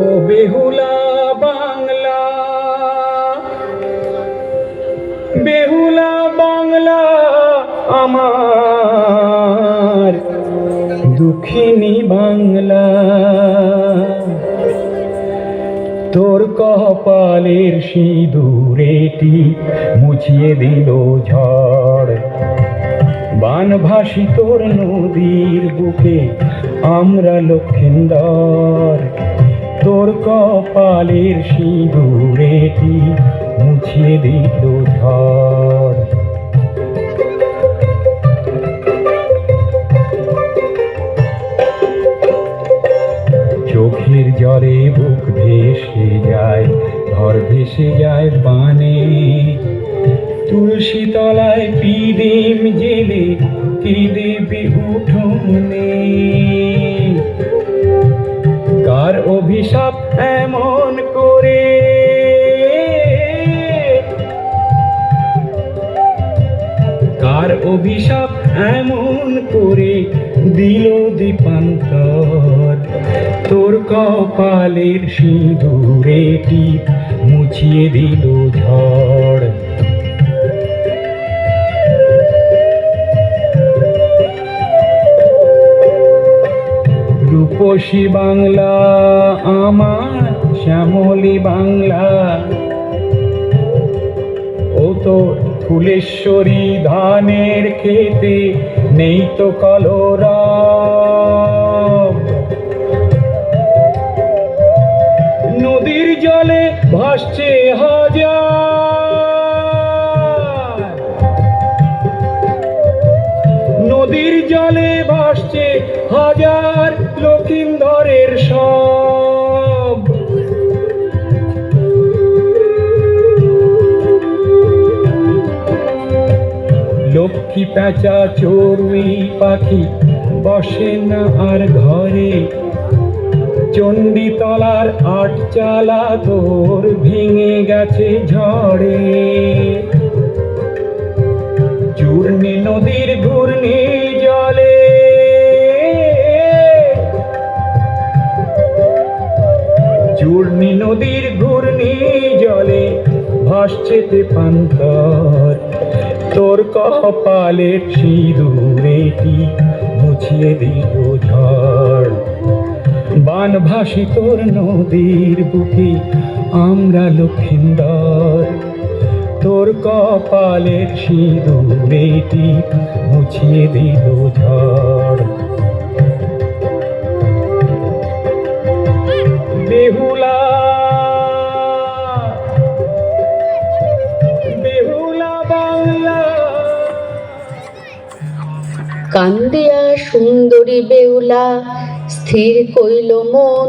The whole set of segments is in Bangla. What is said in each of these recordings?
ও বেহুলা বাংলা বেহুলা বাংলা আমার দুঃখিনী বাংলা। তোর কপালের সিঁদুরেটি মুছিয়ে দিল ঝড়। বানভাসী তোর নদীর বুকে। আমরা লক্ষিন্দর, তোর কপালের সিঁদুরেটি মুছিয়ে দিল ঝড়। চোখের জলে বুক ভেসে যায় ঘর ভেসে যায় পানে তুলসী তলায় পিদিম জেলে কি দেবে উঠোনে। কার অভিশাপ এমন করে কার অভিশাপ এমন করে দিল দীপান্তর। তোর কপালের সিঁদুরেটি মুছিয়ে দিল ঝড়। রূপসী বাংলা, আমার শ্যামলী বাংলা। ও তো ফুলেশ্বরী ধানের খেতে নেই তো কলরা। নদীর জলে ভাসছে হাজার জলে ভাসছে হাজার লক্ষিন্দরের সব। লক্ষ্মী প্যাঁচা চড়ুই পাখি বসে না আর ঘরে। চণ্ডীতলার আট চালা তোর ভেঙে গেছে ঝড়ে। নদীর ঘূর্ণি জলে ভাসছে তে পান্তর তোর কপালের সিঁদুরেটি মুছিয়ে দিল ঝড়। বানভাসী তোর নদীর বুকে আমরা লক্ষিন্দর। তোর কপালের সিঁদুরেটি মুছিয়ে দিল ঝড়। বেহুলা কান্দিয়া সুন্দরী বেউলা, স্থির কইল মন,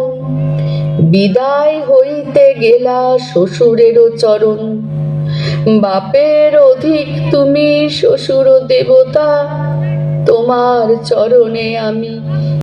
বিদায় হইতে গেলা শ্বশুরেরও চরণ। বাপের অধিক তুমি শ্বশুর দেবতা, তোমার চরণে আমি